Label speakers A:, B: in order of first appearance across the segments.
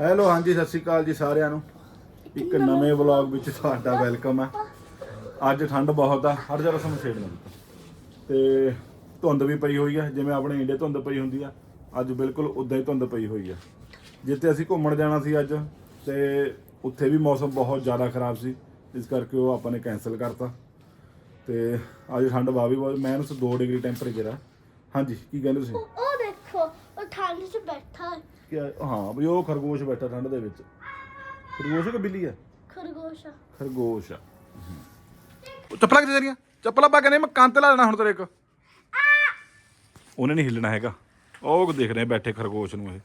A: Hello ਹਾਂਜੀ ਸਤਿ ਸ਼੍ਰੀ ਅਕਾਲ ਜੀ ਸਾਰਿਆਂ ਨੂੰ। ਇੱਕ ਨਵੇਂ ਵਲੌਗ ਵਿੱਚ ਤੁਹਾਡਾ ਵੈਲਕਮ ਹੈ ਅੱਜ ਠੰਡ ਬਹੁਤ ਆ ਹਰ ਜਗ੍ਹਾ ਸਾਨੂੰ ਛੇੜ ਲੱਗੀ ਤੇ ਧੁੰਦ ਵੀ ਪਈ ਹੋਈ ਆ ਜਿਵੇਂ ਆਪਣੇ ਇੰਡੀਆ ਧੁੰਦ ਪਈ ਹੁੰਦੀ ਆ ਅੱਜ ਬਿਲਕੁਲ ਉਦਾਂ ਹੀ ਧੁੰਦ ਪਈ ਹੋਈ ਆ। ਜਿੱਥੇ ਅਸੀਂ ਘੁੰਮਣ ਜਾਣਾ ਸੀ ਅੱਜ ਤੇ ਉੱਥੇ ਵੀ ਮੌਸਮ ਬਹੁਤ ਜ਼ਿਆਦਾ ਖਰਾਬ ਸੀ ਇਸ ਕਰਕੇ ਉਹ ਆਪਾਂ ਨੇ ਕੈਨਸਲ ਕਰਤਾ। ਤੇ ਅੱਜ ਠੰਡ ਵਾ ਵੀ ਬਹੁਤ ਮਾਈਨਸ 2 ਡਿਗਰੀ ਟੈਂਪਰੇਚਰ ਆ। ਹਾਂਜੀ ਕੀ ਕਹਿੰਦੇ ਤੁਸੀਂ?
B: ਉਹ ਦੇਖੋ ਉਹ ਠੰਡ 'ਚ ਬੈਠਾ। ਹੈ
A: ਕਿ ਹਾਂ ਵੀ ਉਹ ਖਰਗੋਸ਼ ਬੈਠਾ ਠੰਡ ਦੇ ਵਿੱਚ। ਖਰਗੋਸ਼ ਕਿ ਬਿੱਲੀ ਆ?
B: ਖਰਗੋਸ਼ ਆ।
A: ਖਰਗੋਸ਼ ਆ। ਚੱਪਲਾਂ ਕਿੱਥੇ ਤੇਰੀਆਂ? ਚੱਪਲਾਂ ਪਾ ਕੇ ਨਹੀਂ ਮੈਂ ਕੰਨ ਤੇ ਲਾ ਦੇਣਾ ਹੁਣ ਤੇਰੇ ਇੱਕ। ਉਹਨੇ ਨਹੀਂ ਹਿੱਲਣਾ ਹੈਗਾ। ਉਹ ਦੇਖ ਰਹੇ ਬੈਠੇ ਖਰਗੋਸ਼ ਨੂੰ ਇਹ।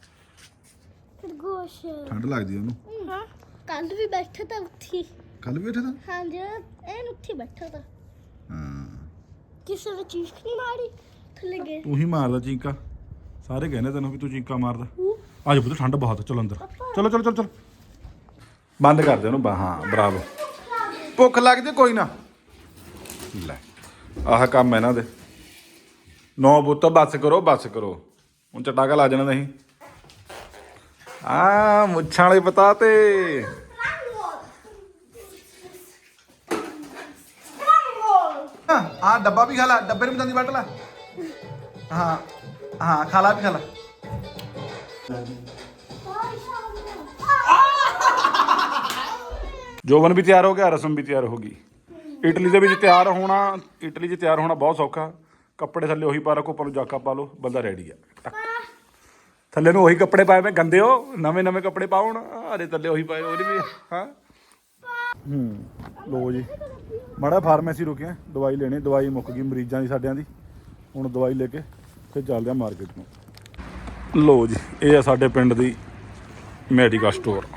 B: ਖਰਗੋਸ਼।
A: ਠੰਡ ਲੱਗਦੀ ਉਹਨੂੰ।
B: ਹਾਂ ਕੱਲ ਵੀ ਬੈਠਾ ਤਾਂ ਉੱਥੀ।
A: ਕੱਲ ਬੈਠੇ ਤਾਂ?
B: ਹਾਂਜੀ ਇਹ ਉੱਥੀ ਬੈਠਾ ਤਾਂ।
A: ਹਾਂ।
B: ਕਿਸੇ ਨੇ ਚੀਜ਼ ਨਹੀਂ ਮਾਰੀ। ਥੱਲੇ ਗਏ।
A: ਤੂੰ ਹੀ ਮਾਰਦਾ ਚੀਂਕਾ। ਸਾਰੇ ਕਹਿੰਦੇ ਤੈਨੂੰ ਵੀ ਤੂੰ ਚੀਕਾ ਮਾਰਦਾ। ਅੱਜ ਪੁੱਤ ਠੰਡ ਬਹੁਤ ਆ, ਅੰਦਰ। ਚਲੋ ਚਲੋ ਚਲੋ ਚਲੋ। ਬੰਦ ਕਰ ਦੇ ਉਹਨੂੰ ਬਾ- ਬਰਾਬਰ। ਭੁੱਖ ਲੱਗਦੀ ਕੋਈ ਨਾ। ਲੈ ਆਹ ਕੰਮ ਇਹਨਾਂ ਦੇ। ਨੌ ਪੁੱਤ ਬੱਸ ਕਰੋ ਬੱਸ ਕਰੋ। ਹੁਣ ਚਟਾਕਾ ਲਾ ਜਾਣਾ ਨਹੀਂ ਆ ਮੁੱਛਾਂ ਵਾਲੇ ਪਤਾ ਤੇ। ਆ ਡੱਬਾ ਵੀ ਖਾ ਲੈ ਡੱਬੇ ਨੂੰ ਜਾਂਦੀ ਵੱਟ ਲੈ। ਹਾਂ। ਹਾਂ, ਖਾ ਲਾ ਵੀ ਖਾ ਵੀ ਤਿਆਰ ਹੋ ਗਿਆ, ਰਸਮ ਵੀ ਤਿਆਰ ਹੋ ਗਈ। ਇਟਲੀ ਦੇ ਵਿੱਚ ਤਿਆਰ ਹੋਣਾ, ਇਟਲੀ 'ਚ ਤਿਆਰ ਹੋਣਾ ਬਹੁਤ ਸੌਖਾ। ਕੱਪੜੇ ਥੱਲੇ ਉਹੀ ਪਾ ਰੱਖੋ ਪਰ ਜਾਕਾ ਪਾ ਲਓ, ਬੰਦਾ ਰੈਡੀ ਆ। ਟਕ। ਥੱਲੇ ਨੂੰ ਉਹੀ ਕੱਪੜੇ ਪਾਏ ਮੈਂ ਗੰਦੇ ਹੋ ਨਵੇਂ ਨਵੇਂ ਕੱਪੜੇ ਪਾਓ ਹੁਣ। ਅਰੇ ਥੱਲੇ ਉਹੀ ਪਾਏ ਉਹਦੇ ਵੀ, ਹਾਂ। ਹੂੰ ਲੋ ਜੀ। ਮਾੜਾ ਫਾਰਮੇਸੀ ਰੁਕੇ ਆ, ਦਵਾਈ ਲੈਣੀ, ਦਵਾਈ ਮੁੱਕ ਗਈ ਮਰੀਜ਼ਾਂ ਦੀ, ਸਾਡਿਆਂ ਦੀ। ਹੁਣ ਦਵਾਈ ਲੈ ਕੇ ਫਿਰ ਚੱਲਦੇ ਆ ਮਾਰਕੀਟ ਨੂੰ। ਲੋ ਜੀ, ਇਹ ਆ ਸਾਡੇ ਪਿੰਡ ਦੀ ਮੈਡੀਕਲ ਸਟੋਰ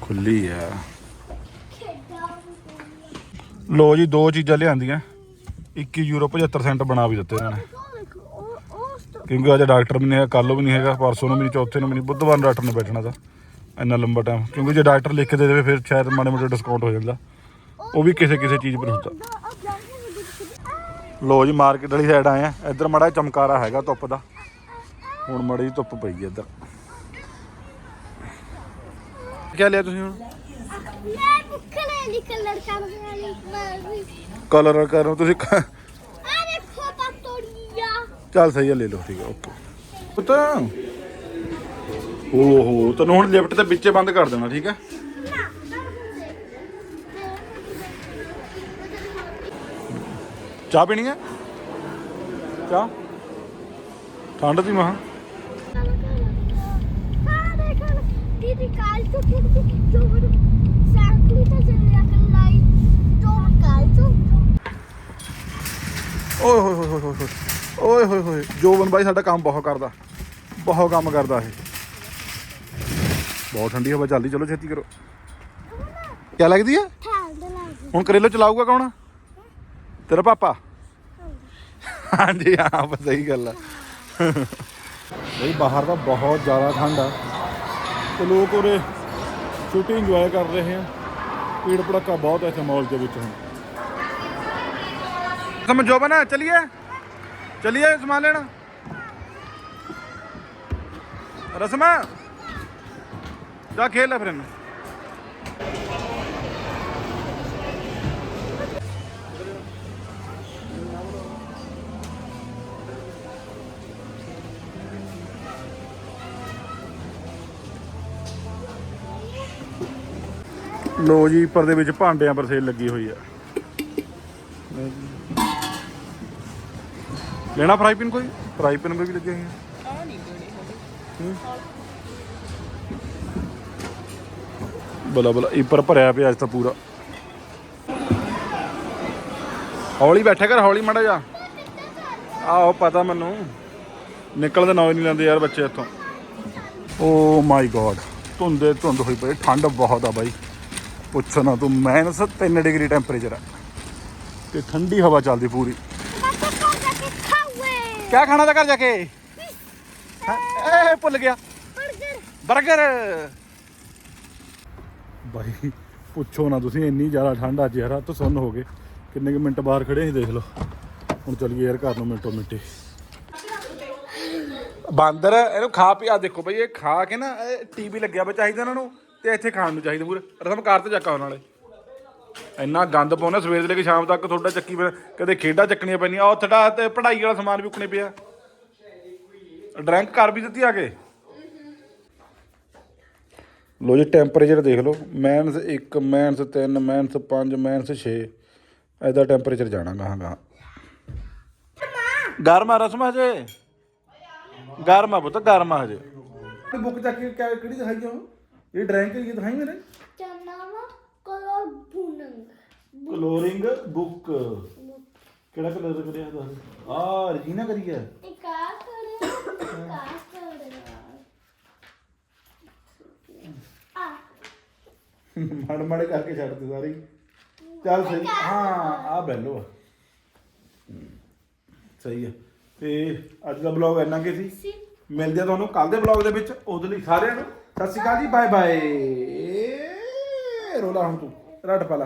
A: ਖੁੱਲੀ ਆ। ਲੋ ਜੀ, ਦੋ ਚੀਜ਼ਾਂ ਲਿਆਂਦੀਆਂ। 21 ਯੂਰੋ 75 ਸੈਂਟ ਬਣਾ ਵੀ ਦਿੱਤੇ ਇਹਨਾਂ ਨੇ। ਕਿਉਂਕਿ ਅੱਜ ਡਾਕਟਰ ਵੀ ਨਹੀਂ ਹੈਗਾ, ਕੱਲ੍ਹ ਵੀ ਨਹੀਂ ਹੈਗਾ, ਪਰਸੋਂ ਨੂੰ ਵੀ ਨਹੀਂ, ਚੌਥੇ ਨੂੰ ਵੀ ਨਹੀਂ, ਬੁੱਧਵਾਰ ਨੂੰ ਡਾਕਟਰ ਨੇ ਬੈਠਣਾ ਤਾਂ। ਇੰਨਾ ਲੰਬਾ ਟਾਈਮ ਕਿਉਂਕਿ ਜੇ ਡਾਕਟਰ ਲਿਖ ਕੇ ਦੇ ਦੇਵੇ, ਫਿਰ ਸ਼ਾਇਦ ਮਾੜੇ ਮੋਟੇ ਡਿਸਕਾਊਂਟ ਹੋ ਜਾਂਦਾ। ਉਹ ਵੀ ਕਿਸੇ ਕਿਸੇ ਚੀਜ਼ ਪਰ ਹੁੰਦਾ। ਲੋ ਜੀ ਮਾਰਕੀਟ ਵਾਲੀ ਸਾਈਡ ਆਏ ਆ। ਇੱਧਰ ਮੜਾ ਚਮਕਾਰਾ ਹੈਗਾ ਧੁੱਪ ਦਾ। ਹੁਣ ਮੜੀ ਧੁੱਪ ਪਈ ਹੈ ਇੱਧਰ। ਕੀ ਲਿਆ ਤੁਸੀਂ ਹੁਣ?
B: ਮੈਂ ਭੁੱਖ ਕਲਰ ਕਰ ਵਾਲੀ ਮੈਂ
A: ਕਲਰ ਕਰੋ ਤੁਸੀਂ?
B: ਆ ਦੇਖੋ ਪਤੋੜੀਆ
A: ਚੱਲ ਸਹੀ ਹੈ ਲੈ ਲਓ ਠੀਕ ਹੈ ਓਕੇ। ਪੁੱਤ। ਓਹੋ ਤੈਨੂੰ ਹੁਣ ਲਿਫਟ ਤੇ ਵਿੱਚੇ ਬੰਦ ਕਰ ਦੇਣਾ ਠੀਕ ਹੈ ਚਾਹ ਪੀਣੀ ਹੈ? ਚਾਹ? ਠੰਡ ਦੀ ਮਹਾ
B: ਦੀਦੀ ਕਾਲ ਤੋਂ ਕਿੰਨੀ ਜੋ ਬੜ ਸਾਈਕਲ ਤਾਂ ਚੱਲਿਆ ਕਰ ਲਾਈ ਜੋ ਕਾਲ ਤੋਂ
A: ਓਏ ਹੋਏ ਹੋਏ ਹੋਏ। ਓਏ ਹੋਏ ਹੋਏ। ਜੋਬਨ ਬਾਈ ਸਾਡਾ ਕੰਮ ਬਹੁਤ ਕਰਦਾ। ਬਹੁਤ ਕੰਮ ਕਰਦਾ ਇਹ। ਬਹੁਤ ਠੰਡੀ ਹਵਾ ਚੱਲਦੀ। ਚਲੋ ਛੇਤੀ ਕਰੋ। ਕੀ ਲੱਗਦੀ ਹੈ?
B: ਠੰਡ
A: ਹੁਣ ਕਰੇਲੋ ਚਲਾਊਗਾ ਕੌਣ? ਤੇਰਾ ਪਾਪਾ? ਹਾਂਜੀ। ਹਾਂ ਬਸ ਸਹੀ ਗੱਲ ਆ। ਬਈ ਬਾਹਰ ਤਾਂ ਬਹੁਤ ਜ਼ਿਆਦਾ ਠੰਡ ਆ। ਤੇ ਲੋਕ ਉਰੇ ਛੁੱਟੀ ਇੰਜੋਏ ਕਰ ਰਹੇ ਆ। ਪੀੜ ਪੜਾਕਾ ਬਹੁਤ ਹੈ ਇੱਥੇ ਮਾਲ ਦੇ ਵਿੱਚ ਹੁਣ। ਤੁਮ ਜੋ ਬਣਾ ਚਲਿਏ? ਚਲਿਏ ਸਮਾਨ ਲੈਣ? ਰਸਮਾ? ਜਾ ਖੇਲ ਲੈ ਫਿਰ ਇਹਨੂੰ। ਲੋ ਜੀ, ਉੱਪਰ ਦੇ ਵਿੱਚ ਭਾਂਡਿਆਂ ਪਰ ਸੇਲ ਲੱਗੀ ਹੋਈ ਆ। ਲੈਣਾ ਫਰਾਈ ਪੈਨ ਕੋਈ? ਫਰਾਈ ਪੈਨ ਵੀ ਲੱਗੇ ਹੋਏ ਆ? ਹੂੰ। ਬਲਾ ਬਲਾ ਉੱਪਰ ਭਰਿਆ ਪਿਆ ਅੱਜ ਤਾਂ ਪੂਰਾ। ਹੌਲੀ ਬੈਠਾ ਕਰ, ਹੌਲੀ ਮੜਾ ਜਾ ਆਹੋ, ਪਤਾ ਮੈਨੂੰ। ਨਿਕਲਦੇ ਦਾ ਹੀ ਨਹੀਂ ਲੈਂਦੇ ਯਾਰ ਬੱਚੇ ਇੱਥੋਂ। ਓ ਮਾਈ ਗੋਡ ਧੁੰਦੇ ਧੁੰਦ ਹੋਈ ਪਈ, ਠੰਡ ਬਹੁਤ ਆ ਬਾਈ। ਪੁੱਛੋ ਨਾ ਤੂੰ ਮਾਈਨਸ 3 ਡਿਗਰੀ ਟੈਂਪਰੇਚਰ ਆ। ਤੇ ਠੰਡੀ ਹਵਾ ਚੱਲਦੀ ਪੂਰੀ। ਕਿਆ ਖਾਣਾ ਤਾਂ ਘਰ ਜਾ ਕੇ? ਏ ਭੁੱਲ ਗਿਆ।
B: ਬਰਗਰ।
A: ਬਾਈ, ਪੁੱਛੋ ਨਾ ਤੁਸੀਂ, ਇੰਨੀ ਜ਼ਿਆਦਾ ਠੰਡ ਅੱਜ ਯਾਰ ਤਾਂ ਸੁੰਨ ਹੋ ਗਏ। ਕਿੰਨੇ ਕੁ ਮਿੰਟ ਬਾਹਰ ਖੜੇ ਸੀ, ਦੇਖ ਲਓ। ਹੁਣ ਚੱਲੀਏ ਯਾਰ ਘਰ ਨੂੰ ਮਿੰਟੋ ਮਿੰਟੇ। ਬਾਂਦਰ, ਇਹਨੂੰ ਖਾ ਪਿਆ ਦੇਖੋ ਬਈ, ਇਹ ਖਾ ਕੇ ਨਾ ਟੀਵੀ ਲੱਗਿਆ ਵਾ ਚਾਹੀਦਾ ਇਹਨਾਂ ਨੂੰ। ਤੇ ਇੱਥੇ ਖਾਣ ਨੂੰ ਚਾਹੀਦਾ ਮੂਰੇ ਰਸਮ ਕਾਰ ਤੇ ਚੱਕਾ ਉਹਨਾਂ ਨਾਲੇ ਇੰਨਾ ਗੰਦ ਪਾਉਣਾ ਸਵੇਰ ਤੋਂ ਲੈ ਕੇ ਸ਼ਾਮ ਤੱਕ ਤੁਹਾਡਾ ਚੱਕੀ ਫਿਰ ਕਦੇ ਖੇਡਾਂ ਚੱਕਣੀਆਂ ਪੈਂਦੀਆਂ। ਉਹ ਥੜਾ ਤੇ ਪੜ੍ਹਾਈ ਵਾਲਾ ਸਮਾਨ ਵੀ ਉੱਕਣੇ ਪਿਆ। ਡਰਿੰਕ ਕਰ ਵੀ ਦਿੱਤੀ ਆ ਕੇ। ਲੋ ਜੀ, ਟੈਂਪਰੇਚਰ ਦੇਖ ਲਓ। ਮਾਈਨਸ 1 ਮਾਈਨਸ 3 ਮਾਈਨਸ 5 ਮਾਈਨਸ 6 ਐਦਾ ਟੈਂਪਰੇਚਰ ਜਾਣਾ ਗਾਹਾਂ ਗਾਹਾਂ। ਗਰਮ ਆ ਰਸਮ ਹਜੇ। ਗਰਮ ਪੁੱਤ, ਗਰਮਾ ਹਜੇ। ਬੁੱਕ ਚੱਕ ਕੇ ਕਿਹੜੀ ਦਿਖਾਈ ਆ ਇਹ ਡਰਿੰਕ ਇਹ ਦਿਖਾਈ ਮੇਰੇ
B: ਚਨਾਵਾ ਕਲਰ ਬੁਨੰਗ।
A: ਕਲੋਰਿੰਗ ਬੁੱਕ ਕਿਹੜਾ ਕਲਰ ਕਰਿਆ ਦੱਸ? ਆ ਰਜੀਨਾ ਕਰੀ ਹੈ
B: ਇੱਕ ਆ ਕਰੇ ਇੱਕ ਆ ਕਰੇ ਆ।
A: ਮੜ ਮੜ ਕਰਕੇ ਛੱਡਦੇ ਸਾਰੇ। ਹੀ। ਚੱਲ ਸਹੀ ਹਾਂ ਆ। ਬੈਲੋ ਆ। ਹਮ, ਸਹੀ ਹੈ ਤੇ ਅੱਜ ਦਾ ਬਲੌਗ ਇੰਨਾ ਕੀ ਸੀ।
B: ਸੀ।
A: ਮਿਲਦੇ ਆ ਤੁਹਾਨੂੰ ਕੱਲ ਦੇ ਬਲੌਗ ਦੇ ਵਿੱਚ ਉਹਦੇ ਲਈ ਸਾਰਿਆਂ ਨੂੰ। ਸਤਿ ਸ਼੍ਰੀ ਅਕਾਲ ਜੀ ਬਾਏ ਬਾਏ ਰੋਲਾ ਹੁਣ ਤੂੰ ਰੱਟ ਪਾ